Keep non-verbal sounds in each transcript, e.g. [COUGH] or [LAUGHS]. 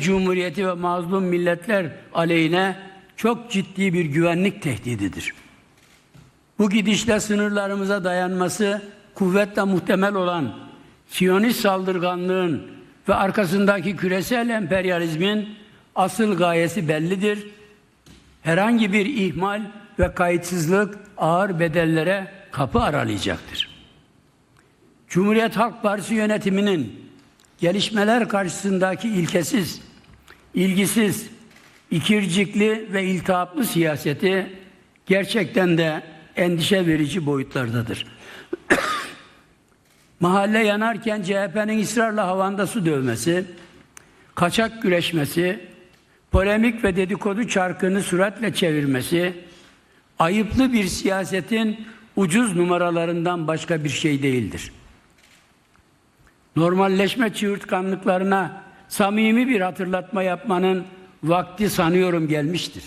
Cumhuriyeti ve mazlum milletler aleyhine çok ciddi bir güvenlik tehdididir. Bu gidişle sınırlarımıza dayanması kuvvetle muhtemel olan Siyonist saldırganlığın ve arkasındaki küresel emperyalizmin asıl gayesi bellidir. Herhangi bir ihmal ve kayıtsızlık ağır bedellere kapı aralayacaktır. Cumhuriyet Halk Partisi yönetiminin gelişmeler karşısındaki ilkesiz, ilgisiz, ikircikli ve iltihaplı siyaseti gerçekten de endişe verici boyutlardadır. [COUGHS] Mahalle yanarken CHP'nin ısrarla havanda su dövmesi, kaçak güreşmesi, polemik ve dedikodu çarkını süratle çevirmesi, ayıplı bir siyasetin ucuz numaralarından başka bir şey değildir. Normalleşme çığırtkanlıklarına samimi bir hatırlatma yapmanın vakti sanıyorum gelmiştir.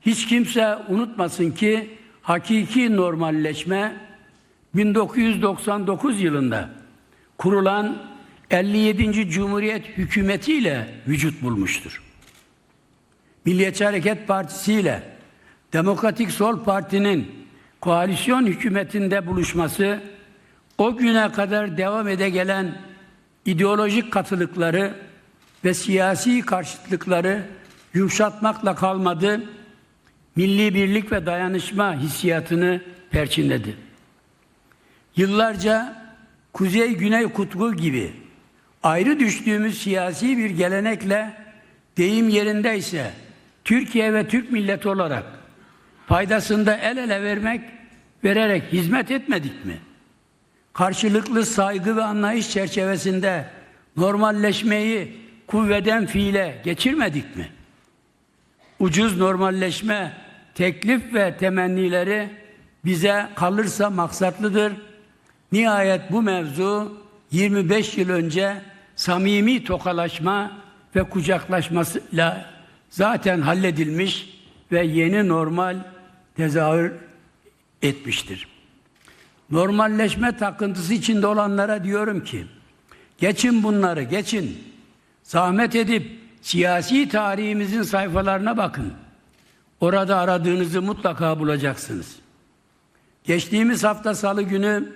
Hiç kimse unutmasın ki hakiki normalleşme 1999 yılında kurulan 57. Cumhuriyet hükümeti ile vücut bulmuştur. Milliyetçi Hareket Partisi ile Demokratik Sol Parti'nin koalisyon hükümetinde buluşması o güne kadar devam ede gelen ideolojik katılıkları ve siyasi karşıtlıkları yumuşatmakla kalmadı, milli birlik ve dayanışma hissiyatını perçinledi. Yıllarca Kuzey-Güney kutbu gibi ayrı düştüğümüz siyasi bir gelenekle deyim yerindeyse Türkiye ve Türk milleti olarak faydasında el ele vermek, vererek hizmet etmedik mi? Karşılıklı saygı ve anlayış çerçevesinde normalleşmeyi kuvveden fiile geçirmedik mi? Ucuz normalleşme teklif ve temennileri bize kalırsa maksatlıdır. Nihayet bu mevzu 25 yıl önce samimi tokalaşma ve kucaklaşmasıyla zaten halledilmiş ve yeni normal tezahür etmiştir. Normalleşme takıntısı içinde olanlara diyorum ki, geçin bunları, geçin. Zahmet edip siyasi tarihimizin sayfalarına bakın. Orada aradığınızı mutlaka bulacaksınız. Geçtiğimiz hafta salı günü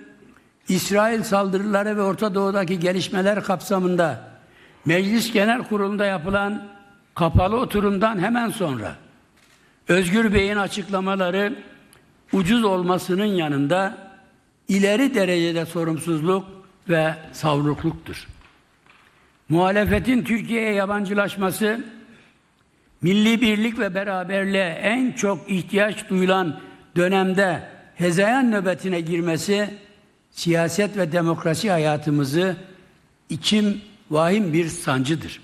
İsrail saldırıları ve Orta Doğu'daki gelişmeler kapsamında Meclis Genel Kurulu'nda yapılan kapalı oturumdan hemen sonra Özgür Bey'in açıklamaları ucuz olmasının yanında ileri derecede sorumsuzluk ve savrukluktur. Muhalefetin Türkiye'ye yabancılaşması, milli birlik ve beraberliğe en çok ihtiyaç duyulan dönemde hezeyan nöbetine girmesi, siyaset ve demokrasi hayatımızı içim vahim bir sancıdır.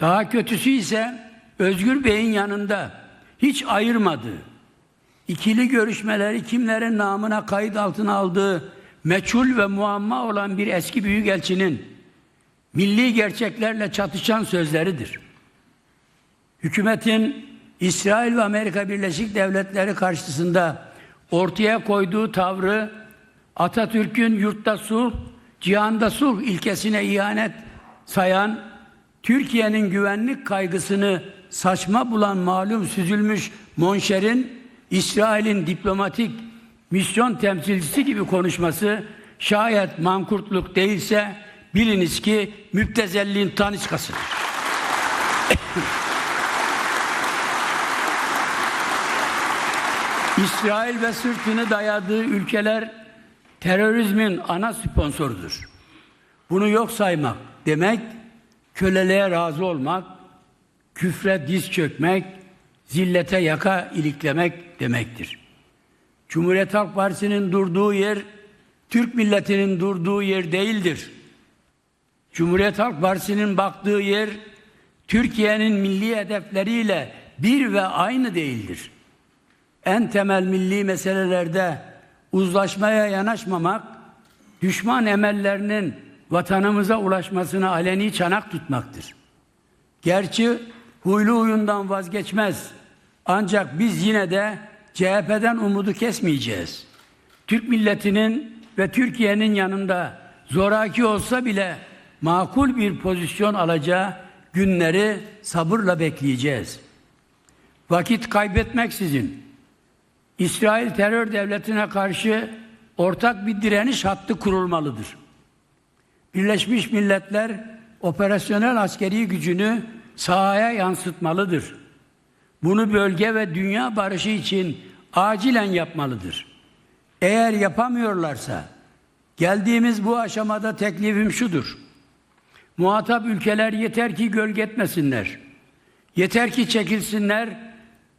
Daha kötüsü ise Özgür Bey'in yanında hiç ayırmadığı, ikili görüşmeleri kimlerin namına kayıt altına aldığı meçhul ve muamma olan bir eski büyükelçinin milli gerçeklerle çatışan sözleridir. Hükümetin İsrail ve Amerika Birleşik Devletleri karşısında ortaya koyduğu tavrı Atatürk'ün yurtta sulh, cihanda sulh ilkesine ihanet sayan, Türkiye'nin güvenlik kaygısını saçma bulan malum süzülmüş Monşer'in İsrail'in diplomatik misyon temsilcisi gibi konuşması şayet mankurtluk değilse biliniz ki müptezelliğin taniskasıdır. [LAUGHS] İsrail ve sırtını dayadığı ülkeler terörizmin ana sponsorudur. Bunu yok saymak demek, köleliğe razı olmak, küfre diz çökmek, zillete yaka iliklemek demektir. Cumhuriyet Halk Partisi'nin durduğu yer, Türk milletinin durduğu yer değildir. Cumhuriyet Halk Partisi'nin baktığı yer, Türkiye'nin milli hedefleriyle bir ve aynı değildir. En temel milli meselelerde uzlaşmaya yanaşmamak, düşman emellerinin vatanımıza ulaşmasına aleni çanak tutmaktır. Gerçi huylu huyundan vazgeçmez. Ancak biz yine de CHP'den umudu kesmeyeceğiz. Türk milletinin ve Türkiye'nin yanında zoraki olsa bile makul bir pozisyon alacağı günleri sabırla bekleyeceğiz. Vakit kaybetmeksizin İsrail terör devletine karşı ortak bir direniş hattı kurulmalıdır. Birleşmiş Milletler operasyonel askeri gücünü sahaya yansıtmalıdır. Bunu bölge ve dünya barışı için acilen yapmalıdır. Eğer yapamıyorlarsa geldiğimiz bu aşamada teklifim şudur. Muhatap ülkeler yeter ki gölgetmesinler. Yeter ki çekilsinler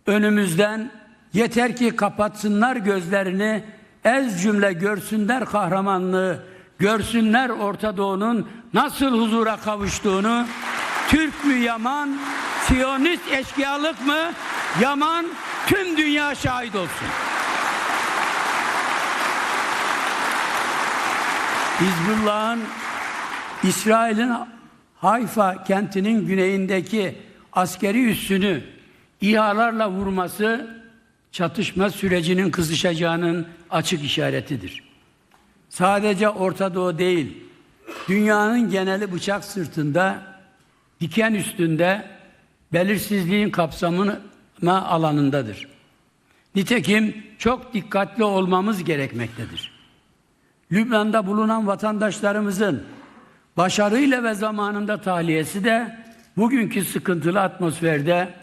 önümüzden. Yeter ki kapatsınlar gözlerini. Ez cümle görsünler kahramanlığı. Görsünler Orta Doğu'nun nasıl huzura kavuştuğunu. Türk mü yaman, Siyonist eşkıyalık mı yaman tüm dünya şahit olsun. Hizbullah'ın İsrail'in Hayfa kentinin güneyindeki askeri üssünü İHA'larla vurması çatışma sürecinin kızışacağının açık işaretidir. Sadece Orta Doğu değil, dünyanın geneli bıçak sırtında, diken üstünde, belirsizliğin kapsamına alanındadır. Nitekim çok dikkatli olmamız gerekmektedir. Lübnan'da bulunan vatandaşlarımızın başarıyla ve zamanında tahliyesi de bugünkü sıkıntılı atmosferde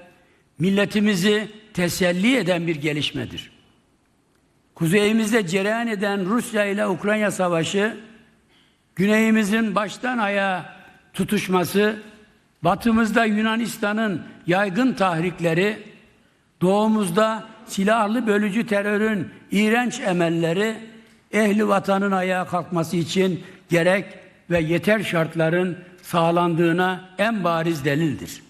milletimizi teselli eden bir gelişmedir. Kuzeyimizde cereyan eden Rusya ile Ukrayna savaşı, güneyimizin baştan ayağa tutuşması, batımızda Yunanistan'ın yaygın tahrikleri, doğumuzda silahlı bölücü terörün iğrenç emelleri, ehli vatanın ayağa kalkması için gerek ve yeter şartların sağlandığına en bariz delildir.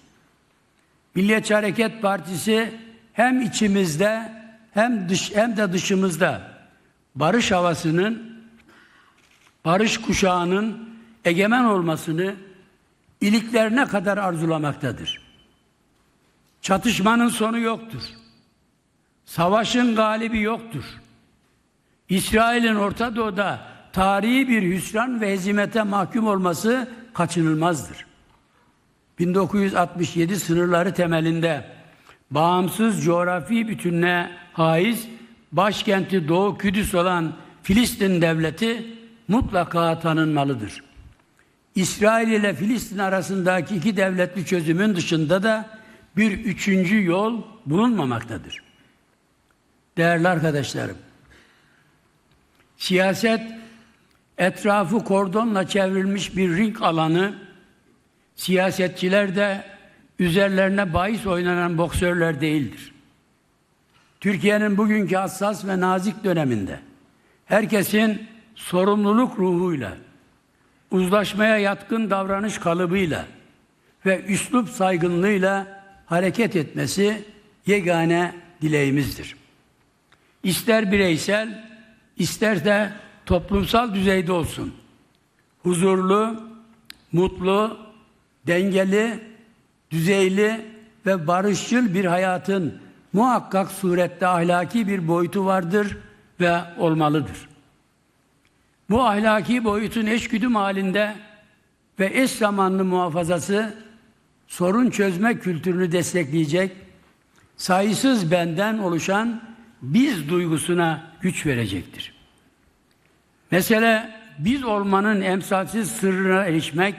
Milliyetçi Hareket Partisi hem içimizde hem dış hem de dışımızda barış havasının barış kuşağının egemen olmasını iliklerine kadar arzulamaktadır. Çatışmanın sonu yoktur. Savaşın galibi yoktur. İsrail'in Orta Doğu'da tarihi bir hüsran ve hezimete mahkum olması kaçınılmazdır. 1967 sınırları temelinde bağımsız coğrafi bütünlüğe haiz başkenti Doğu Kudüs olan Filistin devleti mutlaka tanınmalıdır. İsrail ile Filistin arasındaki iki devletli çözümün dışında da bir üçüncü yol bulunmamaktadır. Değerli arkadaşlarım, siyaset etrafı kordonla çevrilmiş bir ring alanı, siyasetçiler de üzerlerine bahis oynanan boksörler değildir. Türkiye'nin bugünkü hassas ve nazik döneminde herkesin sorumluluk ruhuyla, uzlaşmaya yatkın davranış kalıbıyla ve üslup saygınlığıyla hareket etmesi yegane dileğimizdir. İster bireysel, ister de toplumsal düzeyde olsun. Huzurlu, mutlu, dengeli, düzeyli ve barışçıl bir hayatın muhakkak surette ahlaki bir boyutu vardır ve olmalıdır. Bu ahlaki boyutun eşgüdüm halinde ve eş zamanlı muhafazası sorun çözme kültürünü destekleyecek, sayısız benden oluşan biz duygusuna güç verecektir. Mesele biz olmanın emsalsiz sırrına erişmek,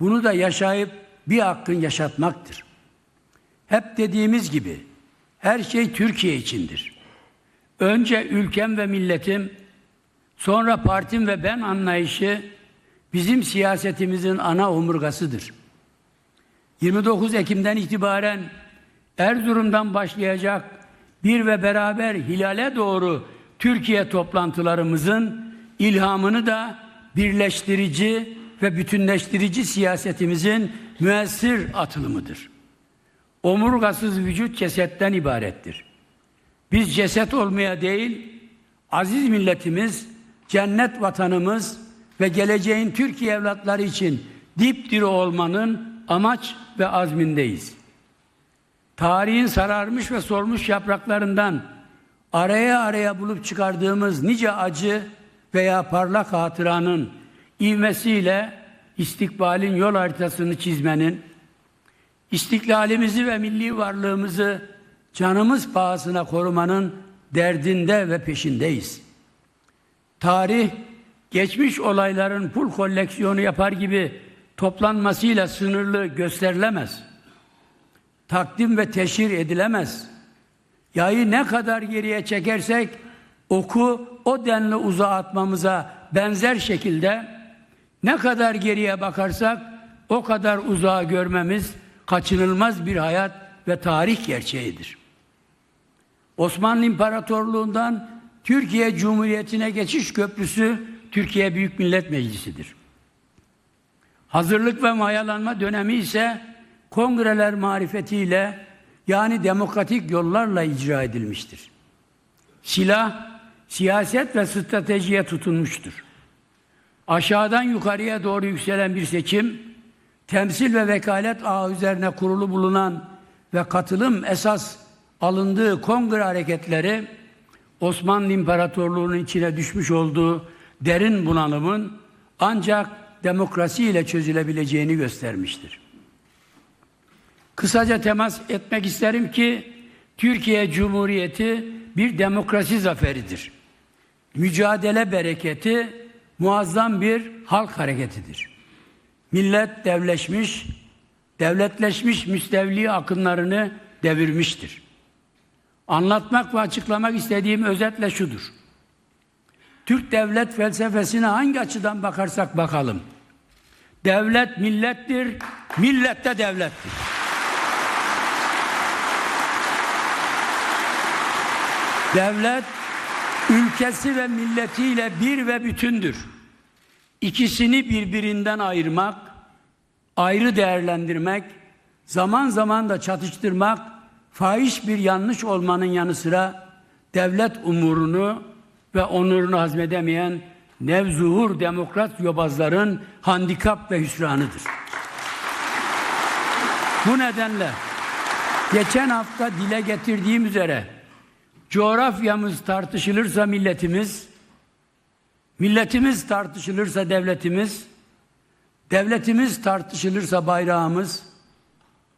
bunu da yaşayıp bir hakkın yaşatmaktır. Hep dediğimiz gibi her şey Türkiye içindir. Önce ülkem ve milletim, sonra partim ve ben anlayışı bizim siyasetimizin ana omurgasıdır. 29 Ekim'den itibaren Erzurum'dan başlayacak bir ve beraber hilale doğru Türkiye toplantılarımızın ilhamını da birleştirici ve bütünleştirici siyasetimizin müessir atılımıdır. Omurgasız vücut cesetten ibarettir. Biz ceset olmaya değil, aziz milletimiz, cennet vatanımız ve geleceğin Türkiye evlatları için dipdiri olmanın amaç ve azmindeyiz. Tarihin sararmış ve solmuş yapraklarından araya araya bulup çıkardığımız nice acı veya parlak hatıranın ivmesiyle istikbalin yol haritasını çizmenin, istiklalimizi ve milli varlığımızı canımız pahasına korumanın derdinde ve peşindeyiz. Tarih, geçmiş olayların pul koleksiyonu yapar gibi toplanmasıyla sınırlı gösterilemez. Takdim ve teşhir edilemez. Yayı ne kadar geriye çekersek oku o denli uzağa atmamıza benzer şekilde ne kadar geriye bakarsak o kadar uzağa görmemiz kaçınılmaz bir hayat ve tarih gerçeğidir. Osmanlı İmparatorluğundan Türkiye Cumhuriyeti'ne geçiş köprüsü Türkiye Büyük Millet Meclisi'dir. Hazırlık ve mayalanma dönemi ise kongreler marifetiyle yani demokratik yollarla icra edilmiştir. Silah, siyaset ve stratejiye tutunmuştur. Aşağıdan yukarıya doğru yükselen bir seçim, temsil ve vekalet ağı üzerine kurulu bulunan ve katılım esas alındığı kongre hareketleri Osmanlı İmparatorluğu'nun içine düşmüş olduğu derin bunalımın ancak demokrasi ile çözülebileceğini göstermiştir. Kısaca temas etmek isterim ki Türkiye Cumhuriyeti bir demokrasi zaferidir. Mücadele bereketi muazzam bir halk hareketidir. Millet devleşmiş, devletleşmiş müstevli akınlarını devirmiştir. Anlatmak ve açıklamak istediğim özetle şudur. Türk devlet felsefesine hangi açıdan bakarsak bakalım. Devlet millettir, millet de devlettir. Devlet ülkesi ve milletiyle bir ve bütündür. İkisini birbirinden ayırmak, ayrı değerlendirmek, zaman zaman da çatıştırmak, fahiş bir yanlış olmanın yanı sıra devlet umurunu ve onurunu hazmedemeyen nevzuhur demokrat yobazların handikap ve hüsranıdır. Bu nedenle geçen hafta dile getirdiğim üzere coğrafyamız tartışılırsa milletimiz, milletimiz tartışılırsa devletimiz, devletimiz tartışılırsa bayrağımız,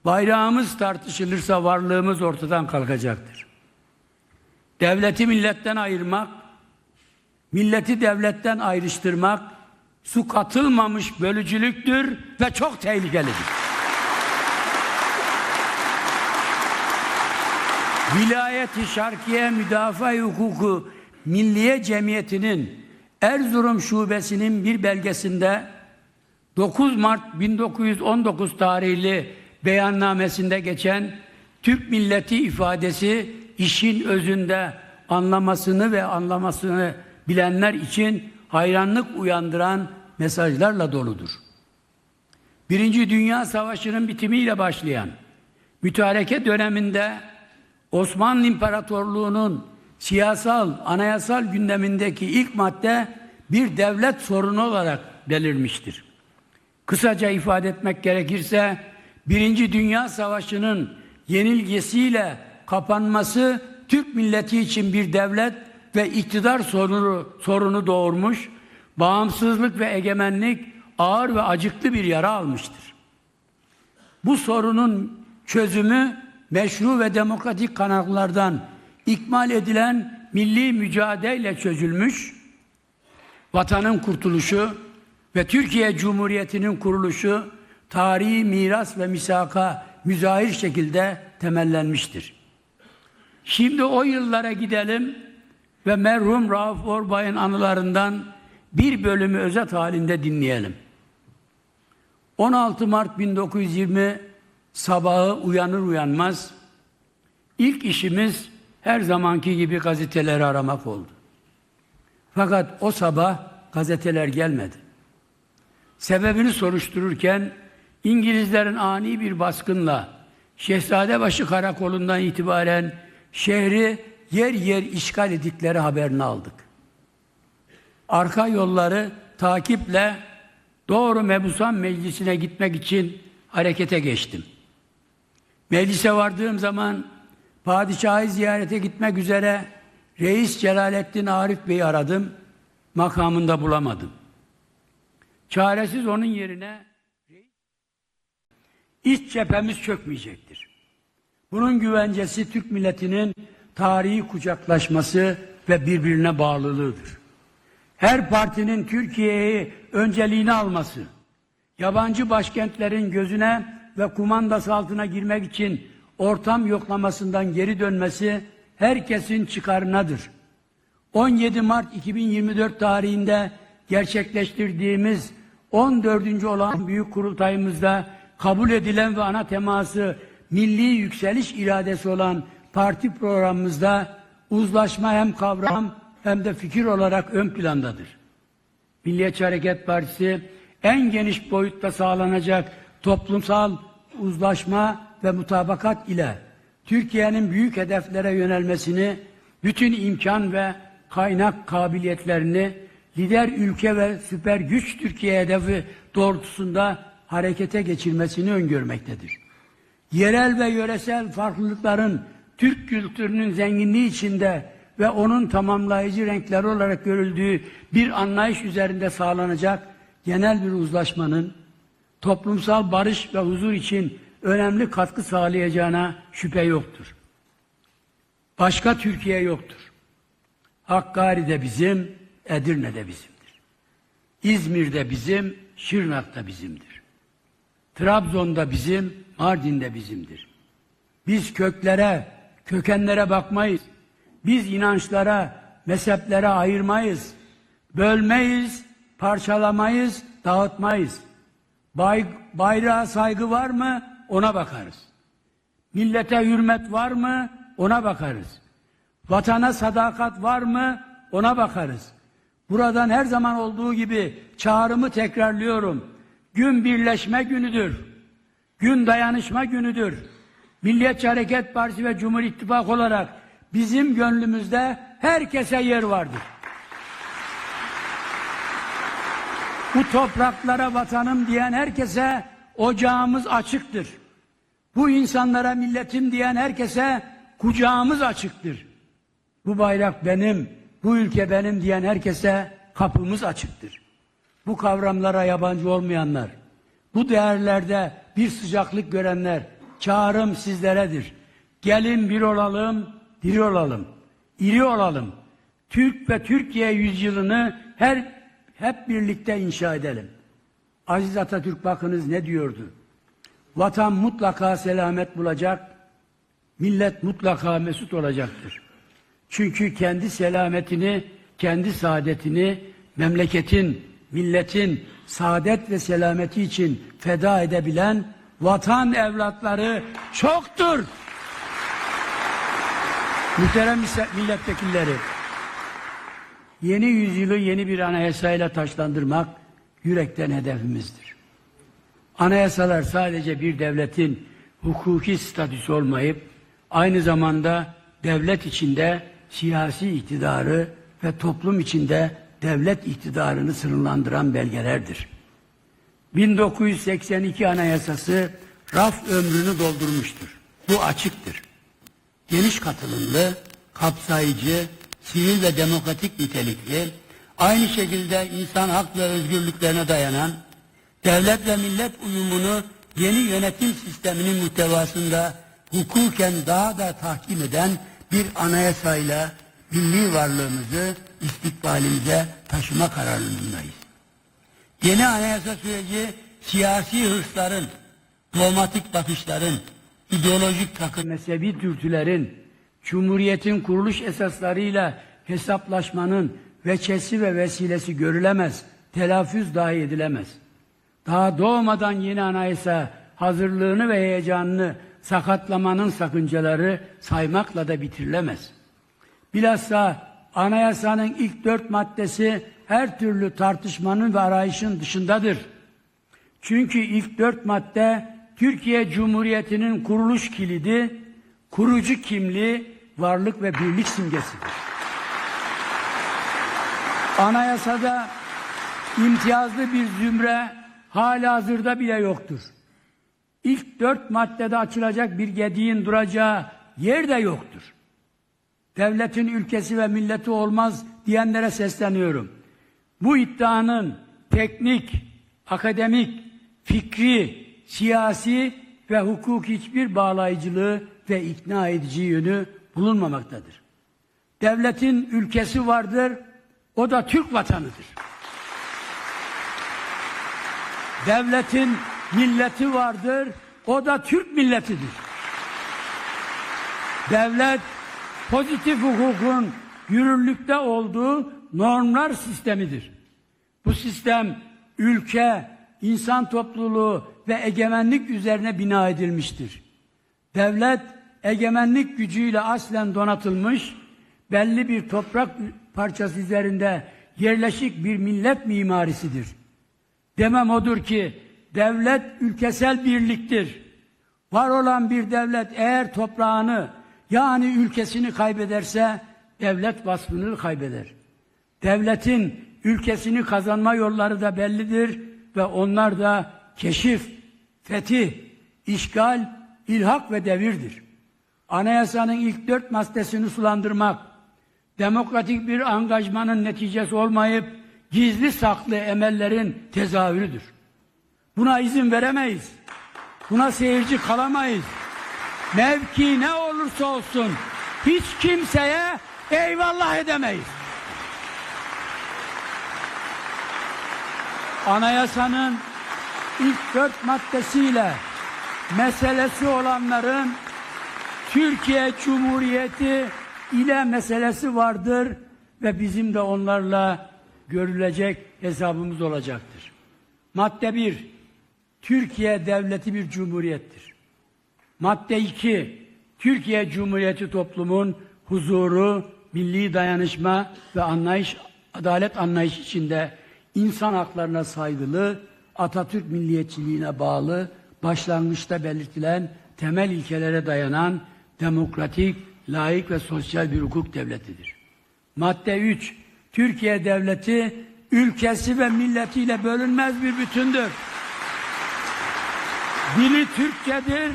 bayrağımız tartışılırsa varlığımız ortadan kalkacaktır. Devleti milletten ayırmak, milleti devletten ayrıştırmak, su katılmamış bölücülüktür ve çok tehlikelidir. Vilayeti Şarkiye Müdafaa Hukuku Milliye Cemiyeti'nin Erzurum Şubesi'nin bir belgesinde 9 Mart 1919 tarihli beyannamesinde geçen Türk milleti ifadesi işin özünde anlamasını ve anlamasını bilenler için hayranlık uyandıran mesajlarla doludur. Birinci Dünya Savaşı'nın bitimiyle başlayan mütareke döneminde Osmanlı İmparatorluğu'nun siyasal, anayasal gündemindeki ilk madde bir devlet sorunu olarak belirmiştir. Kısaca ifade etmek gerekirse Birinci Dünya Savaşı'nın yenilgisiyle kapanması Türk milleti için bir devlet ve iktidar sorunu, sorunu doğurmuş, bağımsızlık ve egemenlik ağır ve acıklı bir yara almıştır. Bu sorunun çözümü meşru ve demokratik kanallardan ikmal edilen milli mücadele çözülmüş, vatanın kurtuluşu ve Türkiye Cumhuriyeti'nin kuruluşu tarihi miras ve misaka müzahir şekilde temellenmiştir. Şimdi o yıllara gidelim ve merhum Rauf Orbay'ın anılarından bir bölümü özet halinde dinleyelim. 16 Mart 1920 sabahı uyanır uyanmaz ilk işimiz her zamanki gibi gazeteleri aramak oldu. Fakat o sabah gazeteler gelmedi. Sebebini soruştururken İngilizlerin ani bir baskınla Şehzadebaşı karakolundan itibaren şehri yer yer işgal ettikleri haberini aldık. Arka yolları takiple doğru Mebusan Meclisi'ne gitmek için harekete geçtim. Meclise vardığım zaman padişahı ziyarete gitmek üzere Reis Celalettin Arif Bey'i aradım. Makamında bulamadım. Çaresiz onun yerine iç cephemiz çökmeyecektir. Bunun güvencesi Türk milletinin tarihi kucaklaşması ve birbirine bağlılığıdır. Her partinin Türkiye'yi önceliğine alması, yabancı başkentlerin gözüne ve kumandası altına girmek için ortam yoklamasından geri dönmesi herkesin çıkarınadır. 17 Mart 2024 tarihinde gerçekleştirdiğimiz 14. olan büyük kurultayımızda kabul edilen ve ana teması milli yükseliş iradesi olan parti programımızda uzlaşma hem kavram hem de fikir olarak ön plandadır. Milliyetçi Hareket Partisi en geniş boyutta sağlanacak toplumsal uzlaşma ve mutabakat ile Türkiye'nin büyük hedeflere yönelmesini, bütün imkan ve kaynak kabiliyetlerini lider ülke ve süper güç Türkiye hedefi doğrultusunda harekete geçirmesini öngörmektedir. Yerel ve yöresel farklılıkların Türk kültürünün zenginliği içinde ve onun tamamlayıcı renkleri olarak görüldüğü bir anlayış üzerinde sağlanacak genel bir uzlaşmanın toplumsal barış ve huzur için önemli katkı sağlayacağına şüphe yoktur. Başka Türkiye yoktur. Hakkari de bizim, Edirne de bizimdir. İzmir de bizim, Şırnak da bizimdir. Trabzon'da bizim, Mardin de bizimdir. Biz köklere, kökenlere bakmayız. Biz inançlara, mezheplere ayırmayız. Bölmeyiz, parçalamayız, dağıtmayız. Bay, bayrağa saygı var mı? Ona bakarız. Millete hürmet var mı? Ona bakarız. Vatana sadakat var mı? Ona bakarız. Buradan her zaman olduğu gibi çağrımı tekrarlıyorum. Gün birleşme günüdür. Gün dayanışma günüdür. Milliyetçi Hareket Partisi ve Cumhur İttifakı olarak bizim gönlümüzde herkese yer vardır. Bu topraklara vatanım diyen herkese ocağımız açıktır. Bu insanlara milletim diyen herkese kucağımız açıktır. Bu bayrak benim, bu ülke benim diyen herkese kapımız açıktır. Bu kavramlara yabancı olmayanlar, bu değerlerde bir sıcaklık görenler, çağrım sizleredir. Gelin bir olalım, diri olalım, iri olalım. Türk ve Türkiye yüzyılını her hep birlikte inşa edelim. Aziz Atatürk bakınız ne diyordu? Vatan mutlaka selamet bulacak, millet mutlaka mesut olacaktır. Çünkü kendi selametini, kendi saadetini memleketin, milletin saadet ve selameti için feda edebilen vatan evlatları çoktur. Muhterem milletvekilleri, yeni yüzyılı yeni bir anayasayla taşlandırmak yürekten hedefimizdir. Anayasalar sadece bir devletin hukuki statüsü olmayıp aynı zamanda devlet içinde siyasi iktidarı ve toplum içinde devlet iktidarını sınırlandıran belgelerdir. 1982 Anayasası raf ömrünü doldurmuştur. Bu açıktır. Geniş katılımlı, kapsayıcı, sivil ve demokratik nitelikli, aynı şekilde insan hak ve özgürlüklerine dayanan, devlet ve millet uyumunu yeni yönetim sisteminin muhtevasında hukuken daha da tahkim eden bir anayasayla milli varlığımızı istikbalimize taşıma kararlılığındayız. Yeni anayasa süreci siyasi hırsların, dogmatik bakışların, ideolojik takım mezhebi dürtülerin, Cumhuriyetin kuruluş esaslarıyla hesaplaşmanın veçesi ve vesilesi görülemez, telaffuz dahi edilemez. Daha doğmadan yeni anayasa hazırlığını ve heyecanını sakatlamanın sakıncaları saymakla da bitirilemez. Bilhassa anayasanın ilk dört maddesi her türlü tartışmanın ve arayışın dışındadır. Çünkü ilk dört madde Türkiye Cumhuriyeti'nin kuruluş kilidi, kurucu kimliği, varlık ve birlik simgesidir. Anayasada imtiyazlı bir zümre hala hazırda bile yoktur. İlk dört maddede açılacak bir gediğin duracağı yer de yoktur. Devletin ülkesi ve milleti olmaz diyenlere sesleniyorum. Bu iddianın teknik, akademik, fikri, siyasi ve hukuk hiçbir bağlayıcılığı ve ikna edici yönü bulunmamaktadır. Devletin ülkesi vardır, o da Türk vatanıdır. Devletin milleti vardır, o da Türk milletidir. Devlet pozitif hukukun yürürlükte olduğu normlar sistemidir. Bu sistem ülke, insan topluluğu ve egemenlik üzerine bina edilmiştir. Devlet egemenlik gücüyle aslen donatılmış, belli bir toprak parçası üzerinde yerleşik bir millet mimarisidir. Demem odur ki devlet ülkesel birliktir. Var olan bir devlet eğer toprağını yani ülkesini kaybederse devlet vasfını kaybeder. Devletin ülkesini kazanma yolları da bellidir ve onlar da keşif, fetih, işgal, ilhak ve devirdir. Anayasanın ilk dört maddesini sulandırmak, demokratik bir angajmanın neticesi olmayıp gizli saklı emellerin tezahürüdür. Buna izin veremeyiz. Buna seyirci kalamayız. Mevki ne olursa olsun hiç kimseye eyvallah edemeyiz. Anayasanın ilk dört maddesiyle meselesi olanların Türkiye Cumhuriyeti ile meselesi vardır ve bizim de onlarla görülecek hesabımız olacaktır. Madde 1. Türkiye devleti bir cumhuriyettir. Madde 2. Türkiye Cumhuriyeti toplumun huzuru, milli dayanışma ve anlayış, adalet anlayış içinde insan haklarına saygılı, Atatürk milliyetçiliğine bağlı, başlangıçta belirtilen temel ilkelere dayanan demokratik, layık ve sosyal bir hukuk devletidir. Madde 3. Türkiye devleti ülkesi ve milletiyle bölünmez bir bütündür. Dili Türkçedir.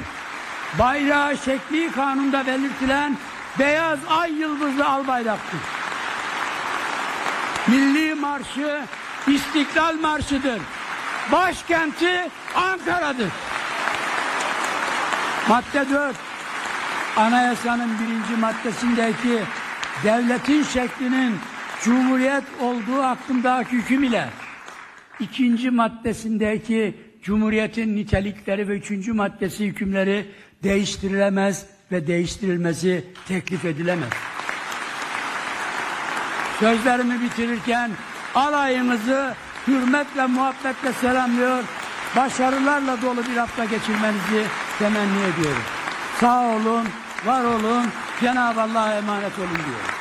Bayrağı şekli kanunda belirtilen beyaz ay yıldızlı al bayraktır. Milli marşı İstiklal Marşı'dır. Başkenti Ankara'dır. Madde 4. Anayasanın birinci maddesindeki devletin şeklinin cumhuriyet olduğu hakkındaki hüküm ile ikinci maddesindeki cumhuriyetin nitelikleri ve üçüncü maddesi hükümleri değiştirilemez ve değiştirilmesi teklif edilemez. Sözlerimi bitirirken alayınızı hürmet ve muhabbetle selamlıyor. Başarılarla dolu bir hafta geçirmenizi temenni ediyorum. Sağ olun, var olun, Cenab-ı Allah'a emanet olun diyorum.